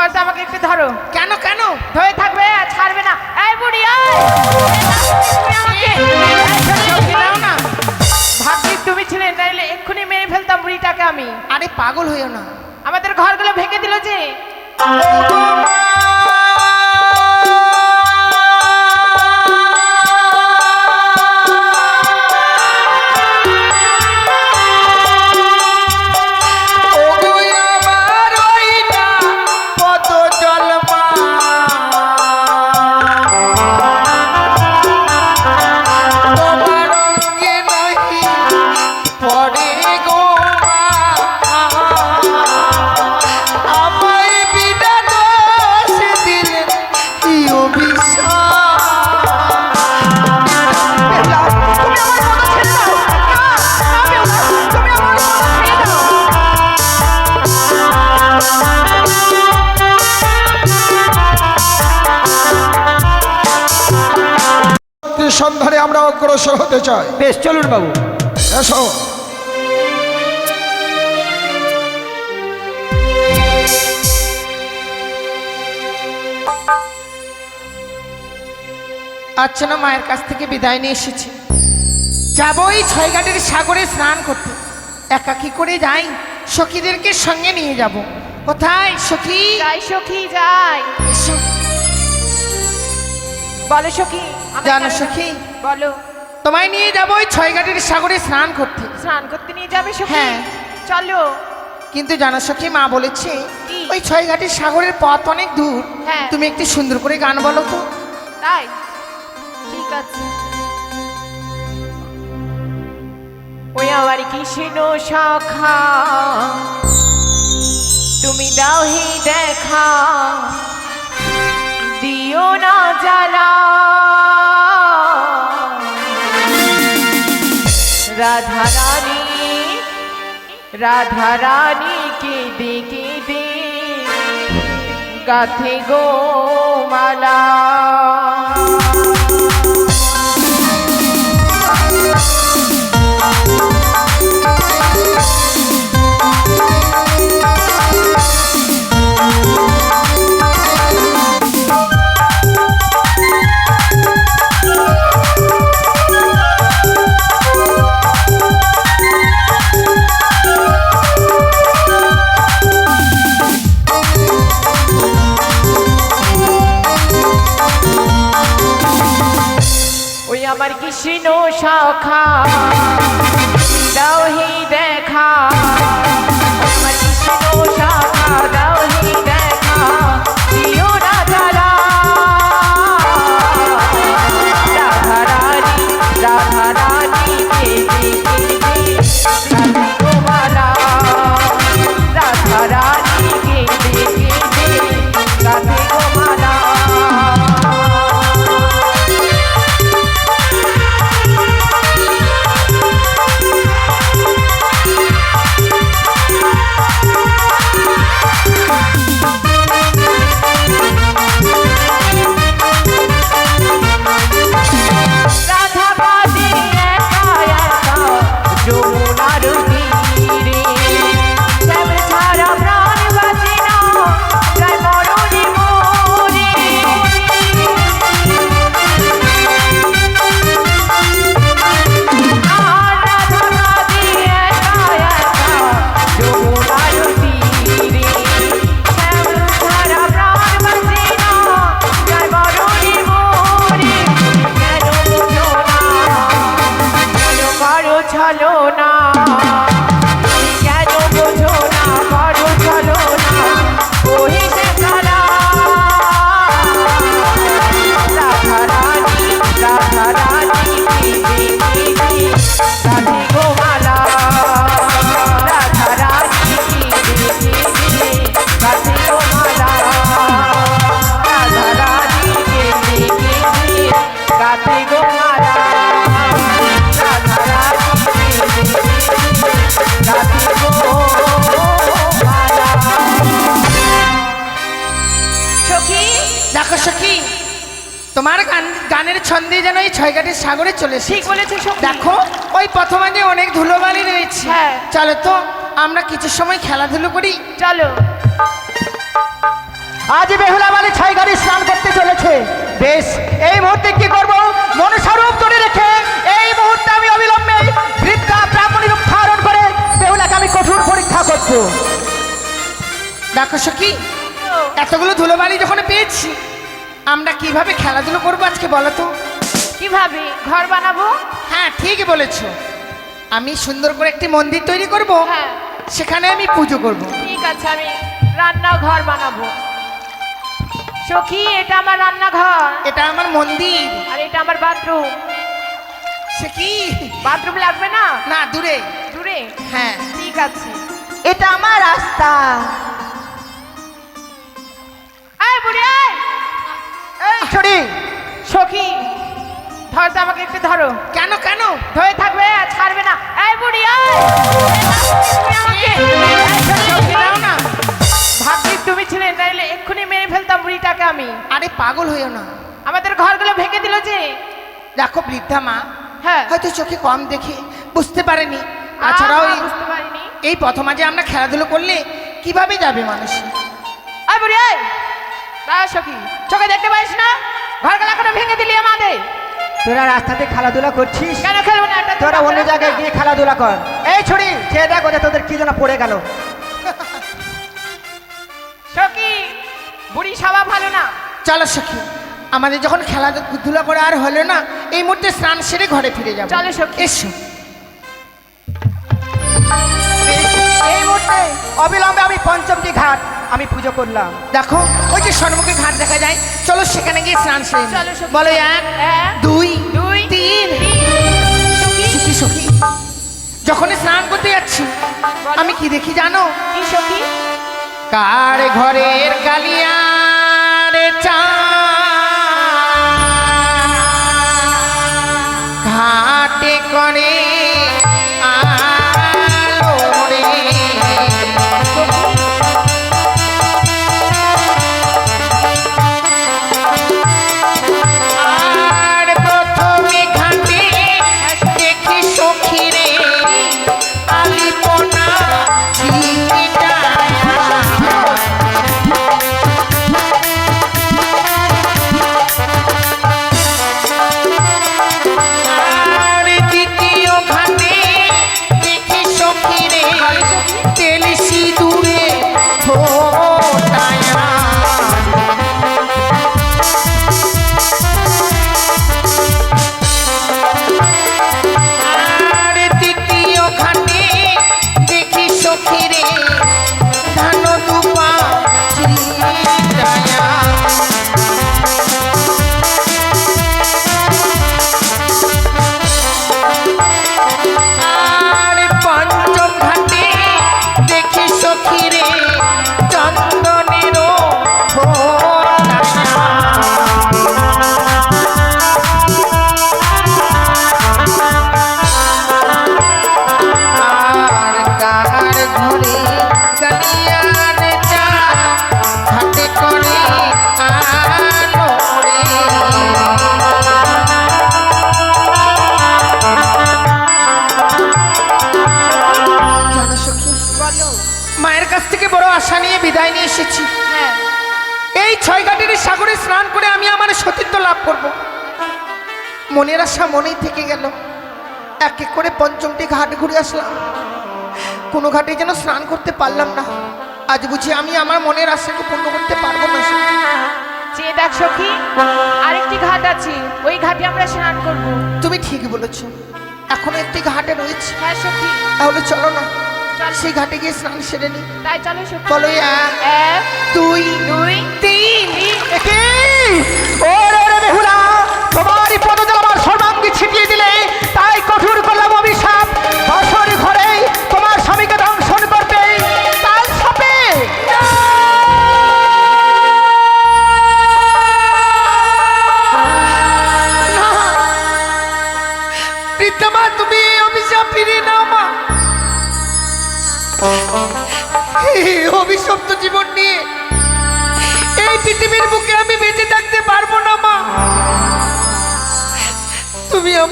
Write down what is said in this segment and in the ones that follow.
ধর তো আমাকে একটু ধরো। কেন কেন? ধরে থাকবে আর ছাড়বে না। এই বুড়ি ভাবছি তুমি ছিলে নাইলে এক্ষুনি মেরে ফেলতাম বুড়িটাকে আমি। আরে পাগল হইও না। আমাদের ঘরগুলো ভেঙে দিল যে। আমরা অগ্রসর হতে চাই। বেশ চলুন বাবু। এসো। আচ্ছা না মায়ের কাছ থেকে বিদায় নিয়ে এসেছি। যাব ওই ছয়ঘাটের সাগরে স্নান করতে। একা কি করে যাই? সখীদেরকে সঙ্গে নিয়ে যাব। কোথায় সখী? যাই সখী যাই। বলো সখী। জানো সখী? বলো। তোমায় নিয়ে যাব ওই ছয়ঘাটের সাগরে স্নান করতে। স্নান করতে নিয়ে যাবে সখী? হ্যাঁ। চলো। কিন্তু জানো সখী মা বলেছে ওই ছয়ঘাটের সাগরের পথ অনেক দূর। হ্যাঁ। তুমি একটু সুন্দর করে গান বলো তো। তাই? ঠিক আছে। ওই আমার কৃষ্ণ শাখা। তুমি দাও হি দেখা। দিও না জ্বালা। রাধা রানী রাধা রানী কেঁদে কেঁদে গাথে গো মালা। এই ছয়ঘাটের সাগরে চলে এসেছে। ঠিক বলেছ সখী। দেখো ওই প্রথমাজে অনেক ধুলোবালি রয়েছে। হ্যাঁ। চলো তো আমরা কিছু সময় খেলাধুলো করি। চলো। আজ বেহুলা বালি ছাই গাড়ি স্নান করতে চলেছে। বেশ এই মুহূর্তে কি করব? মনস্বরূপ ধরে রেখে এই মুহূর্তে আমি অবিলম্বে বৃদ্ধা ব্রাহ্মণী রূপ ধারণ করে বেহুলাকে আমি কঠোর পরীক্ষা করব। দেখো সখী এতগুলো ধুলোবালি যখন পেয়েছি আমরা কীভাবে খেলাধুলো করব আজকে বলো তো? কীভাবে ঘর বানাবো? হ্যাঁ ঠিকই বলেছ। আমি সুন্দর করে একটি মন্দির তৈরি করব। হ্যাঁ। সেখানে আমি পুজো করব। ঠিক আছে আমি রান্নাঘর বানাবো। সখী এটা আমার রান্নাঘর। এটা আমার মন্দির। আর এটা আমার বাথরুম। সে কি? বাথরুম লাগবে না? না দূরে। দূরে? হ্যাঁ। ঠিক আছে। এটা আমার রাস্তা। এই বুড়ি এই! এই ছড়ি সখী ধর তো আমাকে একটু ধরো। কেন কেন? ধরে থাকবে আর ছাড়বে না। এই বুড়ি এই! তুমি ছিলে নাইলে এক্ষুনি মেরে ফেলতাম বুড়িটাকে আমি। আরে পাগল হইও না। আমাদের ঘরগুলো ভেঙে দিল যে। দেখো বৃদ্ধা মা হ্যাঁ। হয়তো চোখে কম দেখে বুঝতে পারেনি। তাছাড়াও বুঝতে পারিনি। এই প্রথম যে আমরা খেলাধুলো করলে কীভাবে যাবে মানুষ? এই বুড়ি দাঁড়া সখী চোখে দেখতে পাইস না? ঘরগুলো এখনও ভেঙে দিলি আমাদের। তোরা রাস্তাতে খেলাধুলা করছিস? কেন খেলব না? তোরা অন্য জায়গায় গিয়ে খেলাধুলা কর। এই ছড়ি সে দেখো যে তোদের কি যেন পড়ে গেল। সখী বুড়ি সাবা ভালো না। চলো সখী আমাদের যখন খেলাধুলা করে আর হলো না এই মুহূর্তে স্নান সেরে ঘরে ফিরে যাব। চলো সখী। এসো। এই মুহূর্তে অবিলম্বে আমি পঞ্চমটি ঘাট আমি পুজো করলাম। দেখো ওই যে সন্মুখে ঘাট দেখা যায়। চলো সেখানে গিয়ে স্নান সেরে। বলো এক দুই দুই, তিন। সখী, যখন স্নান করতে যাচ্ছি আমি কি দেখি জানো? কি সখী? কার ঘরের কালিয়ারে চা? ঘাটে করে থেকে বড় আশা নিয়ে বিদায় নিয়ে এসেছি। হ্যাঁ। এই ছয় ঘাটের সাগরে স্নান করে আমি আমার সতীত্ব লাভ করব। মনের আশা মনেই থেকে গেল। এক এক করে পঞ্চমটি ঘাট ঘুরে আসলাম। কোনো ঘাটে যেন স্নান করতে পারলাম না। আজ বুঝি আমি আমার মনের আশাকে পূর্ণ করতে পারব না। যে দেখ সখী আরেকটি ঘাট আছে। ওই ঘাটে আমরা স্নান করব। তুমি ঠিক বলেছ। এখন একটি ঘাটে রয়েছে। হ্যাঁ সখী। তাহলে চলো না। সেই ঘাটে গিয়ে স্নান সেরে নি। তাই চলো এক এক দুই দুই তিন।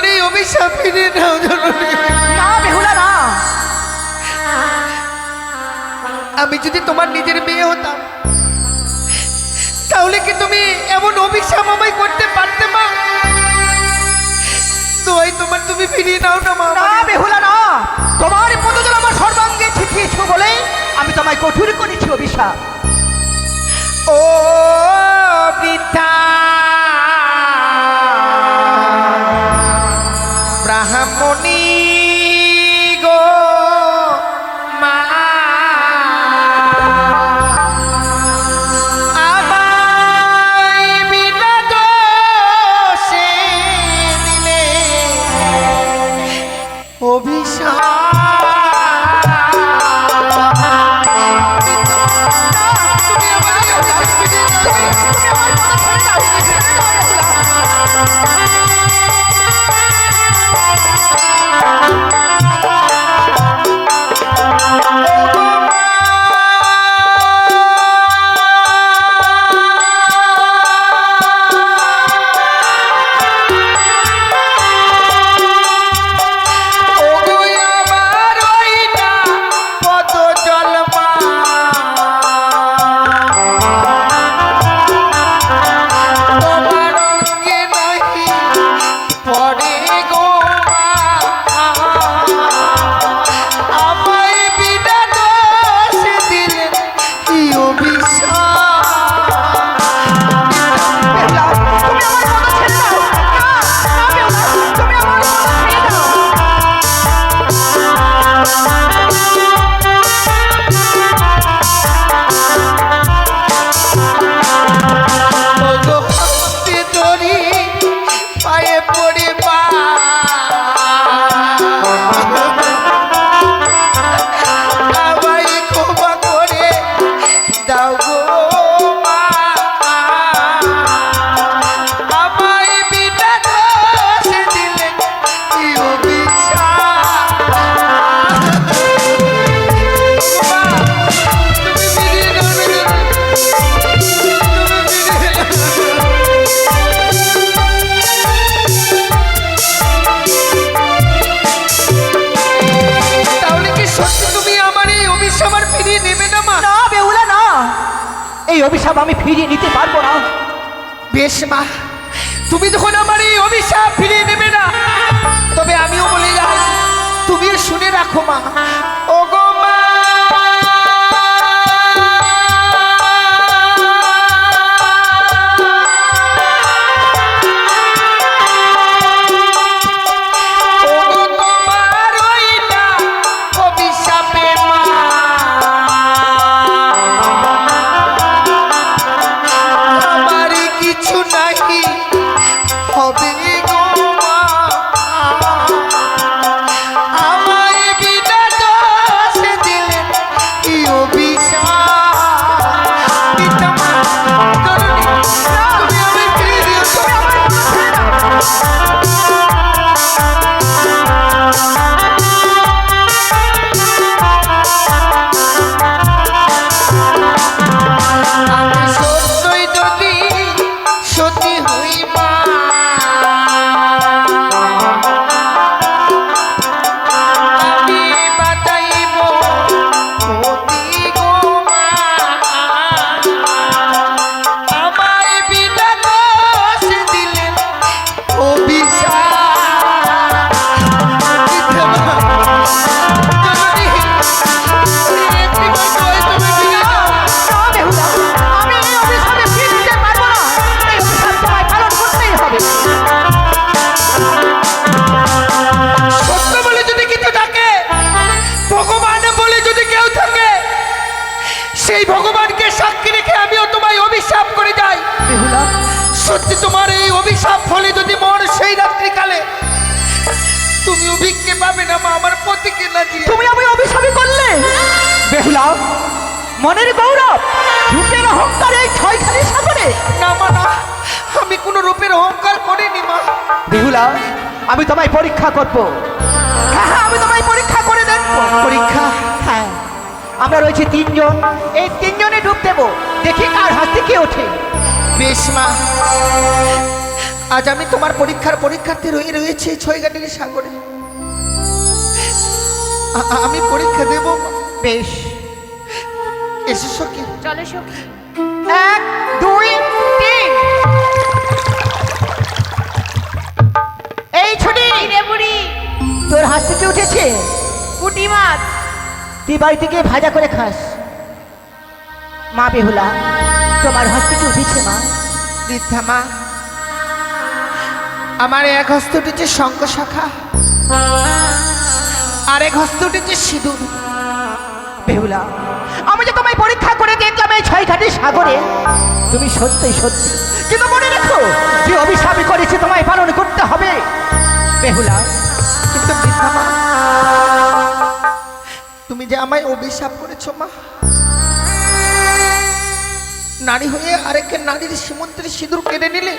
আমার এই অভিশাপ ফিরিয়ে নাও জননী। না বেহুলা না। আমি যদি তোমার নিজের মেয়ে হতাম তাহলে কি তুমি এমন অভিশাপ আমায় করতে পারতে মা? দোয়াই তোমার তুমি ফিরিয়ে নাও না মা। না বেহুলা না। তোমার পদজল আমার সর্বাঙ্গে ছিটিয়েছ বলে আমি তোমায় কঠোর করেছি অভিশাপ। ও বৃদ্ধা। ব্রাহ্মণী গো। মা, তুমি যখন আমার এই অভিশাপ ফিরিয়ে নেবে না, তবে আমিও বলে যাই তুমিও শুনে রাখো মা। ও সেই ভগবানকে সাক্ষী রেখে আমিও তোমায় অভিশাপ করে যাই। সত্যি তোমার এই অভিশাপ ফলে যদি মর সেই রাত্রিকালে তুমি অভিজ্ঞে পাবে না মা আমার পতিকে না দিয়ে। তুমি আমি অভিশাপী করলে? বেহুলা মনের গৌরব রূপের অহংকার এই ছয়খানি সাগরে? না মা না আমি কোনো রূপের অহংকার করিনি মা। বেহুলা আমি তোমায় পরীক্ষা করব। হ্যাঁ হ্যাঁ আমি তোমায় পরীক্ষা করে দেখব। পরীক্ষা? আমরা রয়েছি তিনজন। এই তিনজনে ডুব দেবো। দেখি কার হাসতে কে ওঠে। বেশ মা। আজ আমি তোমার পরীক্ষার পরীক্ষার্থী রয়ে রয়েছে ছয়ঘাটের সাগরে। আমি পরীক্ষা দেব বেশ। এসো সখী। চলো সখী। এক দুই তিন। এই ছুটি। রে বুড়ি। তোর হাসতে কি উঠেছে? কুটি মাছ। তুই বাড়ি থেকে ভাজা করে খাস। মা বেহুলা তোমার হাত থেকে উঠেছে মা? বৃদ্ধা মা আমার এক হস্ত উঠেছে শঙ্খ শাখা আর এক হস্ত উঠেছে সিঁদুর। বেহুলা আমি যে তোমায় পরীক্ষা করে দেখলাম এই ছয় ঘাটের সাগরে তুমি সত্যি সত্যি। কিন্তু মনে রেখো যে অভিশাপই করেছে তোমায় পালন করতে হবে। বেহুলা কিন্তু বৃদ্ধা মা তুমি যে আমায় অভিশাপ করেছ মা। নারী হয়ে আরেক নারীর সীমন্তের সিঁদুর কেড়ে নিলে?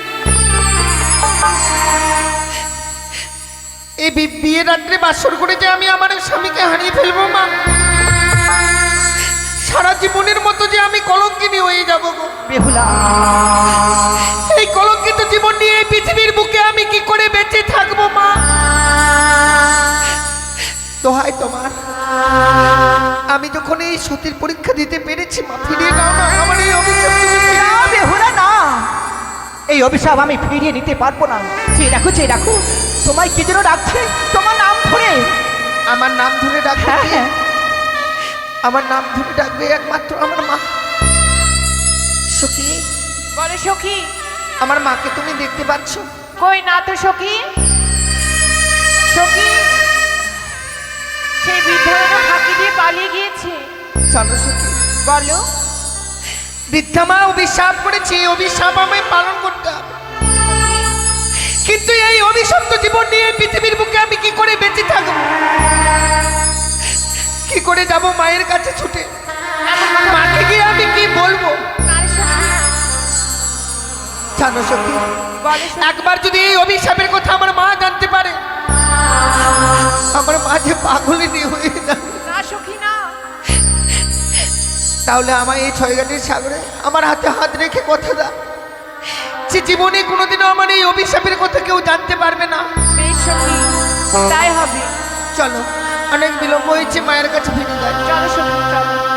এই বিয়ে রাত্রে বাসর করে যে আমি আমার স্বামীকে হারিয়ে ফেলব মা সারা জীবনের মতো যে আমি কলঙ্কিনী হয়ে যাব গো। বেহুলা। এই কলঙ্কিত জীবন নিয়ে এই পৃথিবীর বুকে আমি কি করে বেঁচে থাকব মা? দোহাই তোমার। আমি যখন এই সতীর পরীক্ষা দিতে পেরেছি মা ফিরিয়ে নাও না আমার এই অভিশাপ। বেহুলা না। এই অভিশাপ আমি ফিরিয়ে নিতে পারব না। চেয়ে রাখো চেয়ে রাখো তোমায় কি যেন ডাকছে? তোমার নাম ধরে। আমার নাম ধরে ডাকবে হ্যাঁ হ্যাঁ। আমার নাম ধরে ডাকবে একমাত্র আমার মা। সখী? বলে সখী। আমার মাকে তুমি দেখতে পাচ্ছ? কই না তো সখী? সখী? সেই বৃদ্ধারা ফাঁকি দিয়ে পালিয়ে গিয়েছে। সখী বলো। বৃদ্ধা মা অভিশাপ করেছে এই অভিশাপ আমায় পালন করতে হবে। কিন্তু এই অভিশপ্ত জীবন নিয়ে পৃথিবীর বুকে আমি কি করে বেঁচে থাকব? কি করে যাব মায়ের কাছে ছুটে? মাকে গিয়ে আমি কি বলব? জানো সখী। একবার যদি এই অভিশাপের কথা আমার মা জানতে পারে আমার মাঝে পাগলিনী হয়ে যাবে না সখী না। তাহলে আমার এই ছয় ঘাটের সাগরে আমার হাতে হাত রেখে কথা দা যে জীবনে কোনোদিনও আমার এই অভিশাপের কথা কেউ জানতে পারবে না। তাই হবে। চলো অনেক বিলম্ব হয়েছে মায়ের কাছে ফিরে যায় চলো সখী চলো।